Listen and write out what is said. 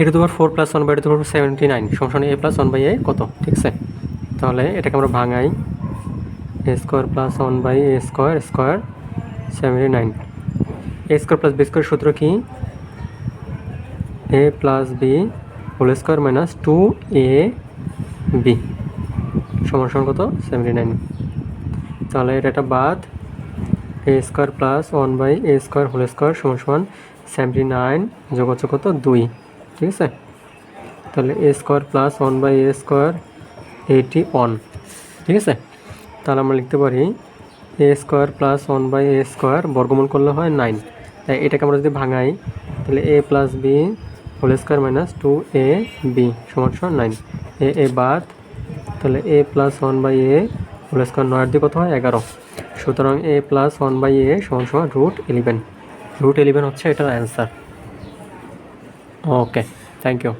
এটা তোমার four plus one by two তোমার সেভেন্টি নাইন সমস্যা A plus one by A কত? ঠিক আছে? তাহলে এটাকে আমরা ভাঙাই। A square plus one by A square square seventy nine A square plus B square সূত্র কি? A plus B whole square minus two A B সমান সমান কত? সেভেন্টি নাইন তাহলে এটা একটা বাদ। A square plus one by A square whole square সমান সমান সেভেন্টি নাইন যোগ হচ্ছে কত? দুই। ঠিক আছে? তাহলে A square plus one by A square eighty one ঠিক আছে? তাহলে আমরা লিখতে পারি A square plus one by A square বর্গমূল করলে হয় নাইন তাই এটাকে আমরা যদি ভাঙাই, তাহলে A plus B whole square minus two A B সমান সমান নাইন এ এ বাদ, তাহলে A plus one by A whole square নয়ের দিয়ে কত হয়? এগারো। সুতরাং A plus one by A সমান সমান রুট ইলেভেন রুট ইলেভেন হচ্ছে এটার অ্যান্সার ഓക്കെ താങ്ക് യു